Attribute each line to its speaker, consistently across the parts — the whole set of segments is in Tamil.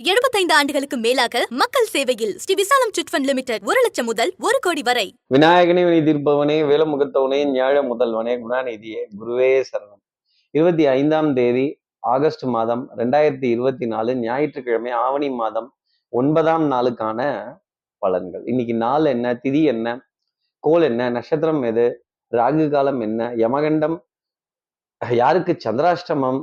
Speaker 1: 75 ஆண்டுகளுக்கு மேலாக மக்கள் சேவையில் ஸ்ரீ விசாலம் சிட்ஃபண்ட் லிமிடெட் ஒரு லட்சம் முதல் ஒரு கோடி வரை.
Speaker 2: விநாயகனே வினை தீர்ப்பவனே வேலமுகத்தவனே ஞாழ முதல்வனே குணாநிதியே குருவே சரணம். இருபத்தி ஐந்தாம் தேதி ஆகஸ்ட் மாதம் ரெண்டாயிரத்தி இருபத்தி நாலு ஞாயிற்றுக்கிழமை ஆவணி மாதம் ஒன்பதாம் நாளுக்கான பலன்கள். இன்னைக்கு நாள் என்ன திதி என்ன கோல் என்ன நட்சத்திரம் எது ராகு காலம் என்ன யமகண்டம் யாருக்கு சந்திராஷ்டமம்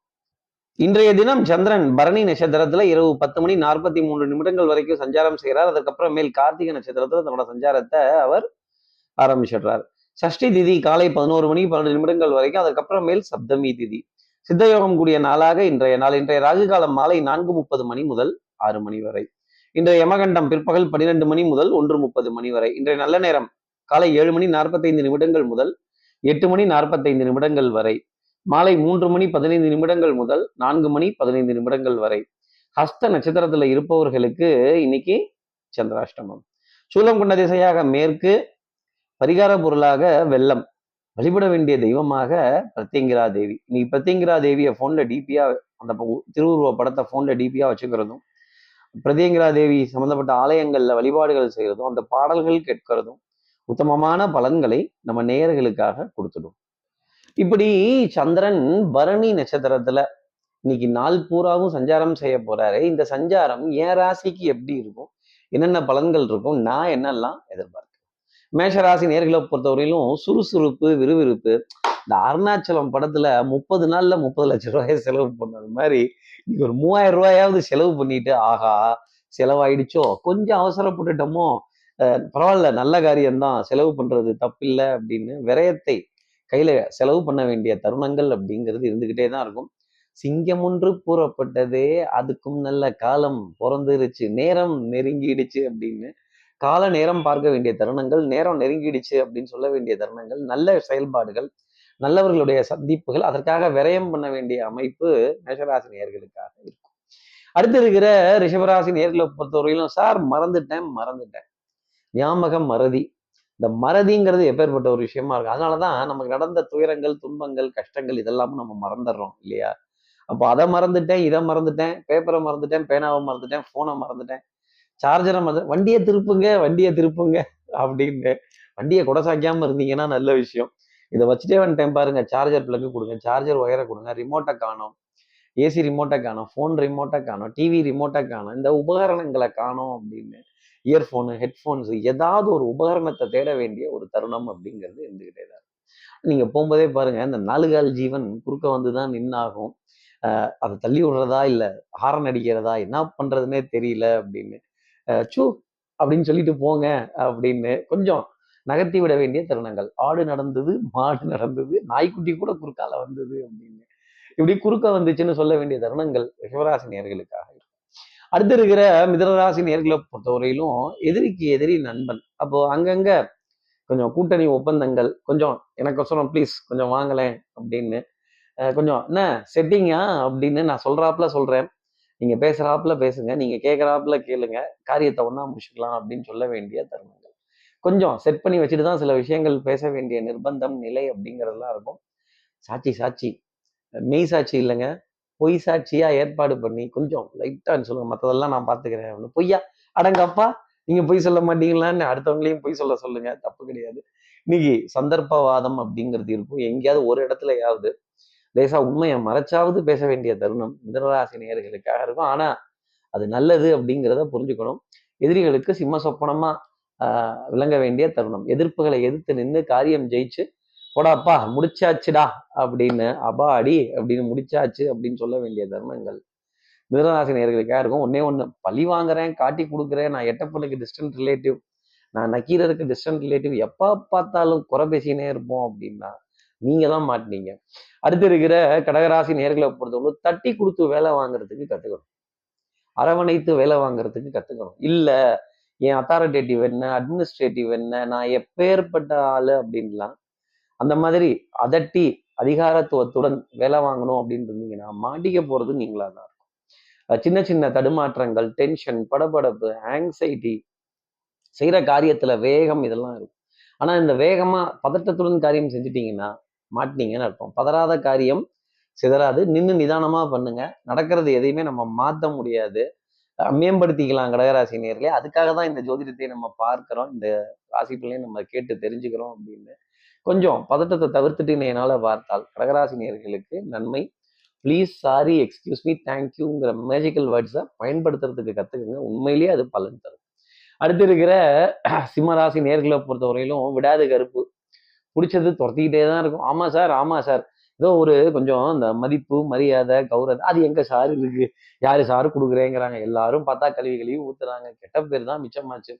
Speaker 2: இன்றைய தினம் சந்திரன் பரணி நட்சத்திரத்துல இரவு பத்து மணி நாற்பத்தி மூன்று நிமிடங்கள் வரைக்கும் சஞ்சாரம் செய்கிறார். அதுக்கப்புறம் மேல் கார்த்திகை நட்சத்திரத்துல தன்னோட சஞ்சாரத்தை அவர் ஆரம்பிச்சிடுறார். சஷ்டி திதி காலை பதினோரு மணி பன்னெண்டு நிமிடங்கள் வரைக்கும் அதுக்கப்புறம் மேல் சப்தமி திதி. சித்தயோகம் கூடிய நாளாக இன்றைய நாள். இன்றைய ராகு காலம் மாலை நான்கு முப்பது மணி முதல் ஆறு மணி வரை. இன்றைய யமகண்டம் பிற்பகல் பன்னிரெண்டு மணி முதல் ஒன்று முப்பது மணி வரை. இன்றைய நல்ல நேரம் காலை ஏழு மணி நாற்பத்தைந்து நிமிடங்கள் முதல் எட்டு மணி நாற்பத்தைந்து நிமிடங்கள் வரை. மாலை மூன்று மணி பதினைந்து நிமிடங்கள் முதல் நான்கு மணி பதினைந்து நிமிடங்கள் வரை. ஹஸ்த நட்சத்திரத்துல இருப்பவர்களுக்கு இன்னைக்கு சந்திராஷ்டமம். சூலம் கொண்ட திசையாக மேற்கு பரிகார பொருளாக வெள்ளம். வழிபட வேண்டிய தெய்வமாக பிரத்யங்கிரா தேவி இன்னைக்கு பிரத்யங்கிரா தேவியை போன்ல டிபியா அந்த திருவுருவ படத்தை போன்ல டிபியா வச்சுக்கிறதும் பிரத்யங்கிரா தேவி சம்பந்தப்பட்ட ஆலயங்கள்ல வழிபாடுகள் செய்யறதும் அந்த பாடல்கள் கேட்கிறதும் உத்தமமான பலன்களை நம்ம நேயர்களுக்காக கொடுத்துடும். இப்படி சந்திரன் பரணி நட்சத்திரத்துல இன்னைக்கு நாள் பூராவும் சஞ்சாரம் செய்ய போறாரு. இந்த சஞ்சாரம் என் ராசிக்கு எப்படி இருக்கும்? என்னென்ன பலன்கள் இருக்கும்? நான் என்னெல்லாம் எதிர்பார்க்கிறேன்? மேஷராசி நேர்களை பொறுத்தவரையிலும் சுறுசுறுப்பு விறுவிறுப்பு. இந்த அருணாச்சலம் படத்துல முப்பது நாள்ல முப்பது லட்சம் ரூபாயை செலவு பண்ணது மாதிரி இன்னைக்கு ஒரு மூவாயிரம் ரூபாயாவது செலவு பண்ணிட்டு ஆகா செலவாயிடுச்சோ? கொஞ்சம் அவசரப்பட்டுட்டோமோ? அஹ் பரவாயில்ல நல்ல காரியம்தான். செலவு பண்றது தப்பில்லை அப்படின்னு விரயத்தை கையில செலவு பண்ண வேண்டிய தருணங்கள் அப்படிங்கிறது இருந்துக்கிட்டே தான் இருக்கும். சிங்கம் ஒன்று கூறப்பட்டதே அதுக்கும் நல்ல காலம் பிறந்துருச்சு நேரம் நெருங்கிடுச்சு அப்படின்னு. கால நேரம் பார்க்க வேண்டிய தருணங்கள் நேரம் நெருங்கிடுச்சு அப்படின்னு சொல்ல வேண்டிய தருணங்கள் நல்ல செயல்பாடுகள் நல்லவர்களுடைய சந்திப்புகள் அதற்காக விரயம் பண்ண வேண்டிய அமைப்பு மேஷராசி நேர்களுக்காக இருக்கும். அடுத்து இருக்கிற ரிஷபராசி நேர்களை பொறுத்தவரையிலும் சார் மறந்துட்டேன் மறந்துட்டேன். ஞாபகம் மறதி. இந்த மறதிங்கிறது எப்பேற்பட்ட ஒரு விஷயமா இருக்கு. அதனாலதான் நமக்கு நடந்த துயரங்கள் துன்பங்கள் கஷ்டங்கள் இதெல்லாமும் நம்ம மறந்துடுறோம் இல்லையா? அப்போ அதை மறந்துட்டேன் இதை மறந்துட்டேன் பேப்பரை மறந்துட்டேன் பேனாவை மறந்துட்டேன் ஃபோனை மறந்துட்டேன். சார்ஜரை மறந்து வண்டியை திருப்புங்க வண்டியை திருப்புங்க அப்படின்னு. வண்டியை குடசாக்காம இருந்தீங்கன்னா நல்ல விஷயம். இதை வச்சுட்டே வந்துட்டேன் பாருங்க சார்ஜர் பிளக்கு கொடுங்க சார்ஜர் ஒயரை கொடுங்க ரிமோட்டை காணும். ஏசி ரிமோட்டை காணும் ஃபோன் ரிமோட்டை காணும் டிவி ரிமோட்டை காணும். இந்த உபகரணங்களை காணும் அப்படின்னு. இயர்ஃபோனு ஹெட்ஃபோன்ஸ் ஏதாவது ஒரு உபகரணத்தை தேட வேண்டிய ஒரு தருணம் அப்படிங்கிறது இருந்துகிட்டே தான் நீங்கள் நீங்க போகும்போதே பாருங்க இந்த நாலுகால் ஜீவன் குறுக்க வந்து தான் நின்னாகும். ஆஹ் அதை தள்ளி விடுறதா இல்லை ஹாரன் அடிக்கிறதா என்ன பண்றதுனே தெரியல அப்படின்னு. சூ அப்படின்னு சொல்லிட்டு போங்க அப்படின்னு கொஞ்சம் நகர்த்தி விட வேண்டிய தருணங்கள். ஆடு நடந்தது மாடு நடந்தது நாய்க்குட்டி கூட குறுக்கால வந்தது அப்படின்னு. இப்படி குறுக்க வந்துச்சுன்னு சொல்ல வேண்டிய தருணங்கள் சிவராசினியர்களுக்காக அடுத்து இருக்கிற மிதனராசி நேர்களை பொறுத்தவரையிலும் எதிரிக்கு எதிரி நண்பன். அப்போ அங்கங்க கொஞ்சம் கூட்டணி ஒப்பந்தங்கள் கொஞ்சம் எனக்கு சொல்றோம் ப்ளீஸ் கொஞ்சம் வாங்கலேன் அப்படின்னு கொஞ்சம் என்ன செட்டிங்கா அப்படின்னு நான் சொல்றாப்புல சொல்றேன். நீங்க பேசுறாப்புல பேசுங்க நீங்க கேட்குறாப்புல கேளுங்க காரியத்தை ஒன்றா முடிச்சுக்கலாம் அப்படின்னு சொல்ல வேண்டிய தருணங்கள். கொஞ்சம் செட் பண்ணி வச்சுட்டு தான் சில விஷயங்கள் பேச வேண்டிய நிர்பந்தம் நிலை அப்படிங்கிறதெல்லாம் இருக்கும். சாட்சி சாட்சி. மெய் சாட்சி இல்லைங்க. பொய் சாட்சியா ஏற்பாடு பண்ணி கொஞ்சம் லைட்டான்னு சொல்லுங்க. மற்றதெல்லாம் நான் பார்த்துக்கிறேன். அப்படின்னு. பொய்யா? அடங்கப்பா நீங்க பொய் சொல்ல மாட்டீங்களான்னு அடுத்தவங்களையும் பொய் சொல்ல சொல்லுங்க. தப்பு கிடையாது. இன்னைக்கு சந்தர்ப்பவாதம் அப்படிங்கிறது இருக்கும். எங்கேயாவது ஒரு இடத்துலயாவது லேசா உண்மையை மறைச்சாவது பேச வேண்டிய தருணம் மிதனராசி நேயர்களுக்காக இருக்கும். ஆனா அது நல்லது அப்படிங்கிறத புரிஞ்சுக்கணும். எதிரிகளுக்கு சிம்ம சொப்பனமா ஆஹ் விளங்க வேண்டிய தருணம். எதிர்ப்புகளை எதிர்த்து நின்று காரியம் ஜெயிச்சு போடாப்பா முடிச்சாச்சுடா அப்படின்னு அப்பா அடி அப்படின்னு முடிச்சாச்சு அப்படின்னு சொல்ல வேண்டிய தர்மங்கள். மிதனராசி நேர்களுக்காக இருக்கும்? ஒன்னே ஒன்று பழி வாங்குறேன் காட்டி கொடுக்குறேன் நான் எட்டப்பனுக்கு டிஸ்டன்ட் ரிலேட்டிவ் நான் நக்கீரருக்கு டிஸ்டன்ட் ரிலேட்டிவ் எப்போ பார்த்தாலும் குறை பேசினே இருப்போம் அப்படின்னா நீங்க தான் மாட்டினீங்க. அடுத்து இருக்கிற கடகராசி நேர்களை பொறுத்தவரை தட்டி கொடுத்து வேலை வாங்குறதுக்கு கத்துக்கணும். அரவணைத்து வேலை வாங்குறதுக்கு கத்துக்கணும். இல்லை என் அத்தாரிட்டேட்டிவ் என்ன அட்மினிஸ்ட்ரேட்டிவ் என்ன நான் எப்பேற்பட்ட ஆளு அப்படின்லாம் அந்த மாதிரி அதட்டி அதிகாரத்துவத்துடன் வேலை வாங்கணும் அப்படின்னு இருந்தீங்கன்னா மாட்டிக்க போறது நீங்களா தான் இருக்கும். சின்ன சின்ன தடுமாற்றங்கள் டென்ஷன் படபடப்பு ஆங்ஸைட்டி செய்கிற காரியத்தில் வேகம் இதெல்லாம் இருக்கும். ஆனால் இந்த வேகமாக பதட்டத்துடன் காரியம் செஞ்சிட்டிங்கன்னா மாட்டினீங்கன்னு அர்த்தம். பதறாத காரியம் சிதறாது. நின்று நிதானமாக பண்ணுங்க. நடக்கிறது எதையுமே நம்ம மாற்ற முடியாது. மேம்படுத்திக்கலாம் கடகராசி நேர்களே. அதுக்காக தான் இந்த ஜோதிடத்தை நம்ம பார்க்குறோம். இந்த ராசி நம்ம கேட்டு தெரிஞ்சுக்கிறோம் அப்படின்னு கொஞ்சம் பதட்டத்தை தவிர்த்துட்டு என்னால் பார்த்தால் கடகராசி நேர்களுக்கு நன்மை ப்ளீஸ் சாரி எக்ஸ்கியூஸ் மீ தேங்க்யூங்கிற மேஜிக்கல் வேர்ட்ஸை பயன்படுத்துறதுக்கு கற்றுக்குங்க உண்மையிலேயே அது பலன் தரும். அடுத்து இருக்கிற சிம்மராசி நேர்களை பொறுத்தவரையிலும் விடாது கருப்பு. பிடிச்சது துரத்திக்கிட்டே தான் இருக்கும். ஆமாம் சார் ஆமாம் சார் ஏதோ ஒரு கொஞ்சம் இந்த மதிப்பு மரியாதை கௌரவம் அது எங்க சார் இருக்கு? யாரு சாரு கொடுக்குறேங்கிறாங்க. எல்லாரும் பார்த்தா கழுவி கழுவி ஊத்துறாங்க. கெட்ட பேர் தான் மிச்சமாச்சு.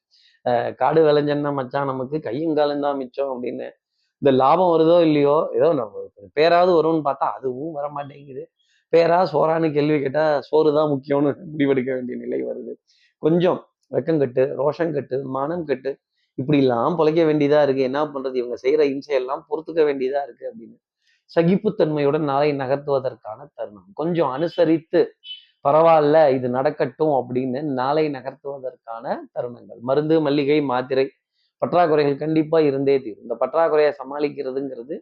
Speaker 2: காடு விளைஞ்சன்னா மச்சான் நமக்கு கையும் காலும் தான் மிச்சம் அப்படின்னு இந்த லாபம் வருதோ இல்லையோ ஏதோ நம்ம பேராவது வரும்னு பார்த்தா அதுவும் வர மாட்டேங்குது பேரா சோறான்னு கேள்வி கேட்டால் சோறு தான் முக்கியம்னு முடிவெடுக்க வேண்டிய நிலை வருது. கொஞ்சம் வெக்கங்கட்டு ரோஷங்கட்டு மானம் கட்டு இப்படிலாம் பொழைக்க வேண்டியதா இருக்கு. என்ன பண்றது? இவங்க செய்யற இம்சையெல்லாம் பொறுத்துக்க வேண்டியதா இருக்கு அப்படின்னு. சகிப்புத்தன்மையுடன் நாளை நகர்த்துவதற்கான தருணம். கொஞ்சம் அனுசரித்து பரவாயில்ல இது நடக்கட்டும் அப்படின்னு நாளை நகர்த்துவதற்கான தருணங்கள். மருந்து மல்லிகை மாத்திரை பற்றாக்குறைகள் கண்டிப்பா இருந்தே தீரும். இந்த பற்றாக்குறையை சமாளிக்கிறதுங்கிறது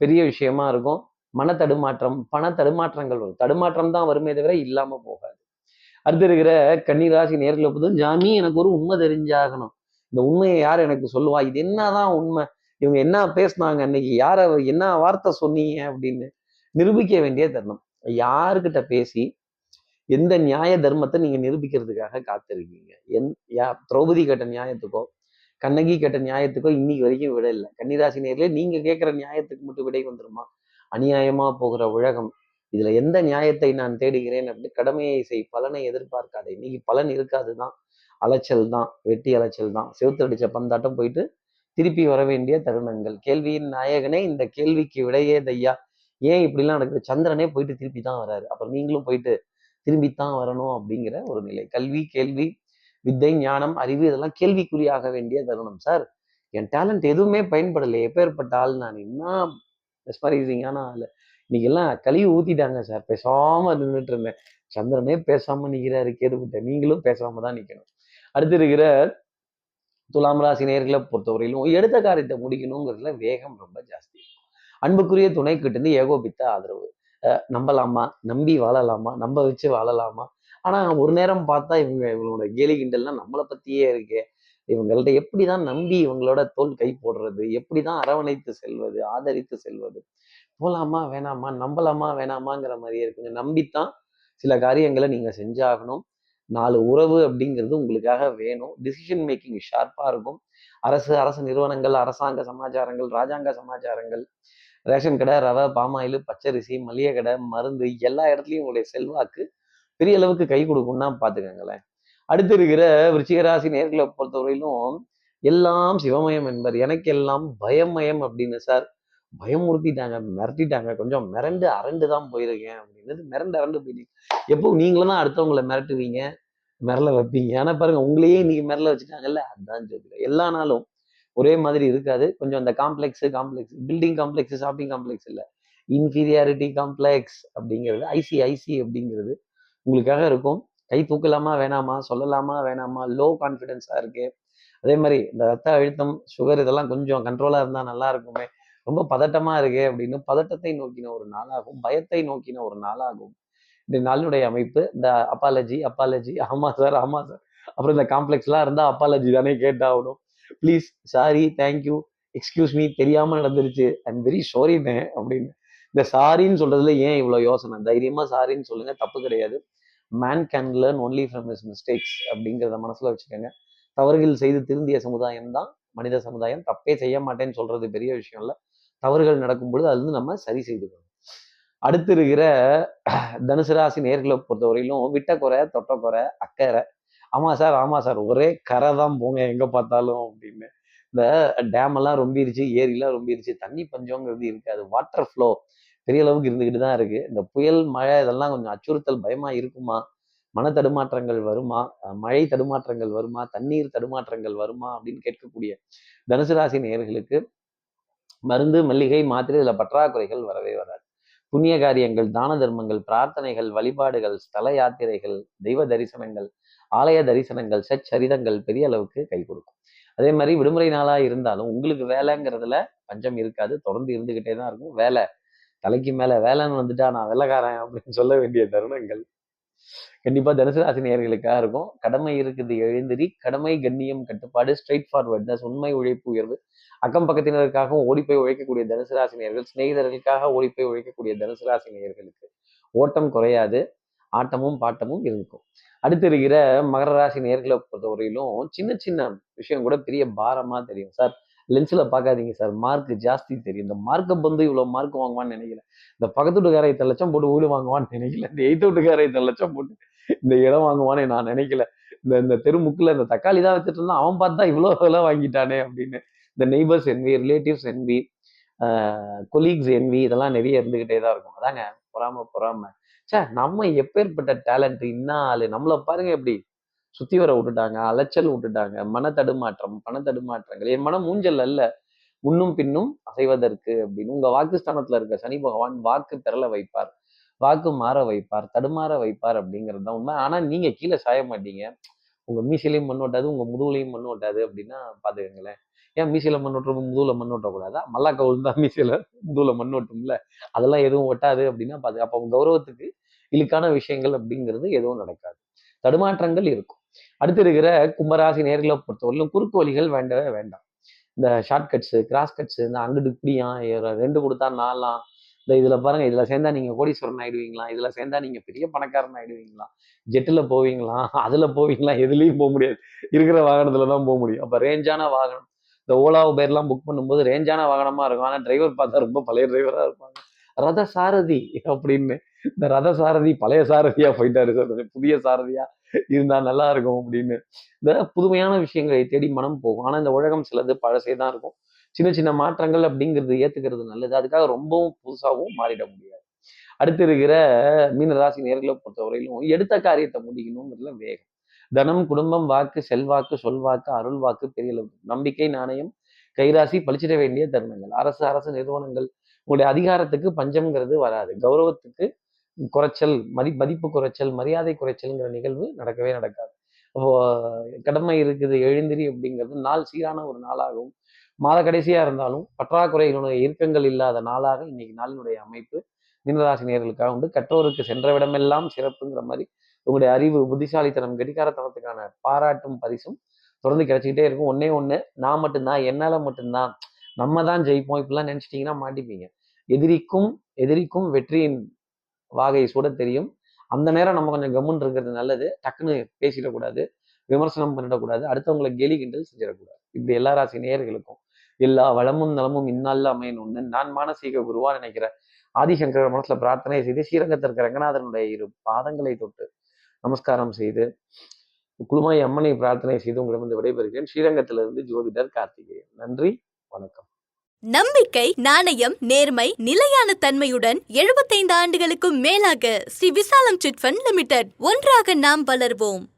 Speaker 2: பெரிய விஷயமா இருக்கும். மன தடுமாற்றம் பண தடுமாற்றங்கள் வரும். தடுமாற்றம் தான் வருமே தவிர இல்லாம போகாது. அடுத்து இருக்கிற கன்னிராசி நேர்களை போதும் ஜாமி எனக்கு ஒரு உண்மை தெரிஞ்சாகணும். இந்த உண்மையை யார் எனக்கு சொல்லுவா? இது என்னதான் உண்மை? இவங்க என்ன பேசுனாங்க அன்னைக்கு? யார என்ன வார்த்தை சொன்னீங்க அப்படின்னு நிரூபிக்க வேண்டிய தருணம். யாருக்கிட்ட பேசி எந்த நியாய தர்மத்தை நீங்க நிரூபிக்கிறதுக்காக காத்திருக்கீங்க? என் யா திரௌபதி கட்ட நியாயத்துக்கோ கண்ணகி கேட்ட நியாயத்துக்கோ இன்னைக்கு வரைக்கும் விட இல்லை. கன்னிராசி நேர்களே நீங்க கேட்குற நியாயத்துக்கு மட்டும் விடை வந்துருமா அநியாயமா போகிற உலகம். இதுல எந்த நியாயத்தை நான் தேடுகிறேன் அப்படின்னு கடமையை செய் பலனை எதிர்பார்க்காதே. இன்னைக்கு பலன் இருக்காதுதான் அலைச்சல் தான். வெட்டி அலைச்சல் தான். செவுத்து அடிச்ச பந்தாட்டம் போயிட்டு திருப்பி வர வேண்டிய தருணங்கள். கேள்வியின் நாயகனே இந்த கேள்விக்கு விடையே தையா. ஏன் இப்படிலாம் நடக்குது? சந்திரனே போயிட்டு திருப்பி தான் வராரு. அப்புறம் நீங்களும் போயிட்டு திரும்பித்தான் வரணும் அப்படிங்கிற ஒரு நிலை. கல்வி கேள்வி வித்தை ஞானம் அறிவு இதெல்லாம் கேள்விக்குறியாக வேண்டிய தருணம் சார் என் டேலண்ட் எதுவுமே பயன்படலை எப்பேற்பட்ட ஆள் நான்? என்ன மெஸ்மரைசிங்கான ஆள். இன்னைக்கு எல்லாம் கழுவி ஊத்திட்டாங்க சார் பேசாம நின்றுட்டு இருந்தேன். சந்திரனே பேசாம நிக்கிறாரு கேதுவிட்ட நீங்களும் பேசாம தான் நிக்கணும். அடுத்து இருக்கிற துலாம் ராசி நேர்களை பொறுத்தவரையிலும் எடுத்த காரியத்தை முடிக்கணுங்கிறதுல வேகம் ரொம்ப ஜாஸ்தி அன்புக்குரிய துணை கிட்ட ஏகோபித்த ஆதரவு. அஹ் நம்பலாமா? நம்பி வாழலாமா? நம்ப வச்சு வாழலாமா? ஆனா ஒரு நேரம் பார்த்தா இவங்க இவங்களோட கேலி கிண்டல்லாம் நம்மளை பத்தியே இருக்கே. இவங்கள்ட்ட எப்படிதான் நம்பி இவங்களோட தோல் கை போடுறது? எப்படிதான் அரவணைத்து செல்வது? ஆதரித்து செல்வது? போலாமா வேணாமா நம்பலாமா வேணாமாங்கிற மாதிரியே இருக்குங்க. நம்பித்தான் சில காரியங்களை நீங்க செஞ்சாகணும். நாலு உறவு அப்படிங்கிறது உங்களுக்காக வேணும். டிசிஷன் மேக்கிங் ஷார்ப்பா இருக்கும். அரசு அரசு நிறுவனங்கள் அரசாங்க சமாச்சாரங்கள் ராஜாங்க சமாச்சாரங்கள் ரேஷன் கடை ரவை பாமாயில் பச்சரிசி மளிகை கடை மருந்து எல்லா இடத்துலையும் உங்களுடைய செல்வாக்கு பெரிய அளவுக்கு கை கொடுக்கும்னா பார்த்துக்கங்களேன். அடுத்து இருக்கிற விருச்சிகராசி நேர்களை பொறுத்தவரையிலும் எல்லாம் சிவமயம் என்பர். எனக்கு எல்லாம் பயமயம் அப்படின்னு சார் பயமுறுத்திட்டாங்க மிரட்டிட்டாங்க. கொஞ்சம் மிரண்டு அரண்டு தான் போயிருக்கேன் அப்படின்றது மிரண்டு அரண்டு போயிட்டீங்க. எப்போ நீங்களும் தான் அடுத்தவங்களை மிரட்டுவீங்க? மிரள வைப்பீங்க. ஆனா பாருங்க உங்களையே இன்னைக்கு மிரள வச்சுட்டாங்கல்ல? அதுதான் சொல்லுங்க எல்லா நாளும் ஒரே மாதிரி இருக்காது. கொஞ்சம் அந்த complex complex building complex shopping complex இல்லை. இன்ஃபீரியாரிட்டி காம்ப்ளெக்ஸ் அப்படிங்கிறது ஐசி ஐசி அப்படிங்கிறது உங்களுக்காக இருக்கும். கை தூக்கலாமா வேணாமா சொல்லலாமா வேணாமா லோ கான்ஃபிடென்ஸாக இருக்கு. அதே மாதிரி இந்த ரத்த அழுத்தம் சுகர் இதெல்லாம் கொஞ்சம் கண்ட்ரோலாக இருந்தா நல்லா இருக்குமே. ரொம்ப பதட்டமா இருக்கே அப்படின்னு பதட்டத்தை நோக்கின ஒரு நாளாகும் பயத்தை நோக்கின ஒரு நாளாகும். இந்த நாளினுடைய அமைப்பு இந்த அப்பாலஜி அப்பாலஜி ஆமா சார் ஆமா சார் அப்புறம் இந்த காம்ப்ளெக்ஸ்லாம் இருந்தா அப்பாலஜி தானே கேட்டாகணும். Please sorry thank you excuse me தெரியாம நடந்துருச்சு. ஐம் வெரி சாரிண்ணே அப்படின்னு. இந்த சாரின்னு சொல்றதுல ஏன் இவ்வளவு யோசனை? தைரியமா சாரின்னு சொல்லுங்க தப்பு கிடையாது. Man can learn only from is mistakes அப்படிங்கிறத மனசுல வச்சுக்கோங்க. தவறுகள் செய்து திருந்திய சமுதாயம் தான் மனித சமுதாயம். தப்பே செய்ய மாட்டேன்னு சொல்றது பெரிய விஷயம் இல்ல. தவறுகள் நடக்கும் பொழுது அது வந்து நம்ம சரி செய்துக்கணும் அடுத்து இருக்கிற தனுசு ராசி நேர்களை பொறுத்தவரையிலும் விட்ட குறை தொட்ட குறை அக்கறை. ஆமா சார் ஆமா சார். ஒரே கரை தான் போங்க எங்க பார்த்தாலும் அப்படின்னு. இந்த டேம் எல்லாம் ரொம்பிருச்சு ஏரிலாம் ரொம்பிருச்சு தண்ணி பஞ்சங்கிறது இருக்காது. வாட்டர் ஃப்ளோ பெரிய அளவுக்கு இருந்துக்கிட்டு தான் இருக்கு. இந்த புயல் மழை இதெல்லாம் கொஞ்சம் அச்சுறுத்தல் பயமா இருக்குமா? மன தடுமாற்றங்கள் வருமா? மழை தடுமாற்றங்கள் வருமா? தண்ணீர் தடுமாற்றங்கள் வருமா? அப்படின்னு கேட்கக்கூடிய தனுசு ராசி நேயர்களுக்கு மருந்து மல்லிகை மாத்திரை இதில் பற்றாக்குறைகள் வரவே வராது. புண்ணிய காரியங்கள் தான தர்மங்கள் பிரார்த்தனைகள் வழிபாடுகள் ஸ்தல யாத்திரைகள் தெய்வ தரிசனங்கள் ஆலய தரிசனங்கள் சச்சரிதங்கள் பெரிய அளவுக்கு கை கொடுக்கும். அதே மாதிரி விடுமுறை நாளா இருந்தாலும் உங்களுக்கு வேலைங்கிறதுல பஞ்சம் இருக்காது. தொடர்ந்து இருந்துக்கிட்டே தான் இருக்கும். வேலை தலைக்கு மேல வேலைன்னு வந்துட்டா நான் வெள்ளக்காரன் அப்படின்னு சொல்ல வேண்டிய தருணங்கள். கண்டிப்பா தனுசு நேர்களுக்காக இருக்கும். கடமை இருக்குது எழுந்திரி கடமை கண்ணியம் கட்டுப்பாடு ஸ்ட்ரைட் ஃபார்வர்ட்னஸ் உண்மை உழைப்பு உயர்வு. அக்கம் பக்கத்தினருக்காகவும் ஓடிப்போய் உழைக்கக்கூடிய தனுசு ராசி சிநேகிதர்களுக்காக ஓடிப்போய் உழைக்கக்கூடிய தனுசு ராசி ஓட்டம் குறையாது. ஆட்டமும் பாட்டமும் இருக்கும். அடுத்து இருக்கிற மகர ராசி நேர்களை பொறுத்தவரையிலும் சின்ன சின்ன விஷயம் கூட பெரிய பாரமா தெரியும். சார் லென்ஸில் பார்க்காதீங்க சார் மார்க் ஜாஸ்தி தெரியும். இந்த மார்க்கை வந்து இவ்வளோ மார்க் வாங்குவான்னு நினைக்கல. இந்த பக்கத்து வீட்டுக்கார இத்தனை லட்சம் போட்டு வீடு வாங்குவான்னு நினைக்கல. இந்த எய்த்து வீட்டுக்கார இத்தனை லட்சம் போட்டு இந்த இடம் வாங்குவானே நான் நினைக்கல. இந்த இந்த தெருமுக்கில் இந்த தக்காளி தான் வச்சுட்டு இருந்தான். அவன் பார்த்தா இவ்வளோ விலை வாங்கிட்டானே அப்படின்னு. இந்த neighbours envy relatives envy colleagues envy இதெல்லாம் நிறைய இருந்துக்கிட்டே தான் இருக்கும். அதாங்க பொறாம பொறாம. ச்சே நம்ம எப்பேற்பட்ட டேலண்ட் இன்னாலு நம்மளை பாருங்க எப்படி. சுத்தி வர விட்டுட்டாங்க அலைச்சல் விட்டுட்டாங்க மன தடுமாற்றம் பண தடுமாற்றங்கள். என் மனம் மூஞ்சல் அல்ல முன்னும் பின்னும் அசைவதற்கு அப்படின்னு. உங்க வாக்குஸ்தானத்துல இருக்க சனி பகவான் வாக்கு திரள வைப்பார் வாக்கு மாற வைப்பார் தடுமாற வைப்பார் அப்படிங்கிறது தான் உண்மை. ஆனா நீங்க கீழே சாய மாட்டீங்க. உங்க மீசையிலையும் மண் ஓட்டாது உங்க முதுகுலையும் மண் ஓட்டாது அப்படின்னா பாத்துக்கங்களேன். ஏன் மீசையில மண் ஓட்டுறது முதுகுல மண் ஓட்டக்கூடாதா? மல்லாக்க விழுந்தா மீசையில முதுகுல மண் ஓட்டும்ல. அதெல்லாம் எதுவும் ஒட்டாது அப்படின்னா பாத்து அப்போ உங்க கௌரவத்துக்கு இழுக்கான விஷயங்கள் அப்படிங்கிறது எதுவும் நடக்காது. தடுமாற்றங்கள் இருக்கும். அடுத்து இருக்கிற கும்பராசி நேர்களை பொறுத்தவரையிலும் குறுக்கு வழிகள் வேண்டவே வேண்டாம். இந்த ஷார்ட்கட்ஸு கிராஸ் கட்ஸு இந்த அங்கிட்டு இப்படியா ரெண்டு கொடுத்தா நாலாம் இந்த இதுல பாருங்க இதுல சேர்ந்தா நீங்க கோடீஸ்வரன் ஆயிடுவீங்களா இதில் சேர்ந்தா நீங்க பெரிய பணக்காரன் ஆயிடுவீங்களா ஜெட்டில் போவீங்களா அதுல போவீங்களா எதுலயும் போக முடியாது. இருக்கிற வாகனத்துல தான் போக முடியும். அப்ப ரேஞ்சான வாகனம் இந்த ஓலா உபேர்லாம் புக் பண்ணும்போது ரேஞ்சான வாகனமா இருக்கும். ஆனால் டிரைவர் பார்த்தா ரொம்ப பழைய டிரைவராக இருப்பாங்க. ரத சாரதி அப்படின்னு இந்த ரத சாரதி பழைய சாரதியா போயிட்டாரு சார். புதிய சாரதியா இருந்தா நல்லா இருக்கும் அப்படின்னு. இந்த புதுமையான விஷயங்களை தேடி மனம் போகும். ஆனா இந்த உலகம் சிலது பழசே தான் இருக்கும். சின்ன சின்ன மாற்றங்கள் அப்படிங்கிறது ஏத்துக்கிறது நல்லது. அதுக்காக ரொம்பவும் புதுசாகவும் மாறிட முடியாது. அடுத்து இருக்கிற மீனராசி நேர்களை பொறுத்தவரையிலும் எடுத்த காரியத்தை முடிக்கணுங்கிறதுல வேகம். தனம் குடும்பம் வாக்கு செல்வாக்கு சொல்வாக்கு அருள் வாக்கு பெரிய நம்பிக்கை நாணயம் கைராசி பழிச்சிட வேண்டிய தருணங்கள். அரசு அரசு நிறுவனங்கள். உங்களுடைய அதிகாரத்துக்கு பஞ்சம்ங்கிறது வராது. கௌரவத்துக்கு குறைச்சல் மதி மதிப்பு குறைச்சல் மரியாதை குறைச்சல்ங்கிற நிகழ்வு நடக்கவே நடக்காது. அப்போ கடமை இருக்குது எழுந்திரி அப்படிங்கிறது நாள் சீரான ஒரு நாளாகவும் மாத கடைசியா இருந்தாலும் பற்றாக்குறைகளுடைய இயக்கங்கள் இல்லாத நாளாக இன்னைக்கு நாளினுடைய அமைப்பு மீனராசி நேர்களுக்காக உண்டு. கற்றோருக்கு சென்ற விடமெல்லாம் சிறப்புங்கிற மாதிரி உங்களுடைய அறிவு புத்திசாலித்தனம் கெடிகாரத்தனத்துக்கான பாராட்டும் பரிசும் தொடர்ந்து கிடைச்சிக்கிட்டே இருக்கும். ஒன்னே ஒன்று நான் மட்டும்தான் என்னால் மட்டும்தான். நம்ம தான் ஜெயிப்போம். இப்படிலாம் நினச்சிட்டிங்கன்னா மாட்டிப்பீங்க. எதிரிக்கும் எதிரிக்கும் வெற்றியின் வாகை சூட தெரியும். அந்த நேரம் நம்ம கொஞ்சம் கம்முன்னு இருக்கிறது நல்லது. டக்குன்னு பேசிடக்கூடாது. விமர்சனம் பண்ணிடக்கூடாது. அடுத்தவங்களை கேலி கிண்டல் செஞ்சிடக்கூடாது. இப்படி எல்லா ராசி நேயர்களுக்கும். எல்லா வளமும் நலமும் இந்நாளில் அமையணும்னு நான் மானசீக குருவா நினைக்கிற ஆதிசங்கர மனசுல பிரார்த்தனை செய்து ஸ்ரீரங்கத்திற்கு ரங்கநாதனுடைய இரு பாதங்களை தொட்டு நமஸ்காரம் செய்து குழுமாய் அம்மனை பிரார்த்தனை செய்து உங்களிடம் வந்து விடைபெறுகிறேன். ஸ்ரீரங்கத்திலிருந்து ஜோதிடர் கார்த்திகேயன். நன்றி. வணக்கம்.
Speaker 1: நம்பிக்கை நாணயம் நேர்மை நிலையான தன்மையுடன் 75 ஆண்டுகளுக்கும் மேலாக ஸ்ரீ விசாலம் சிட்ஃபண்ட் லிமிடெட். ஒன்றாக நாம் வளர்வோம்.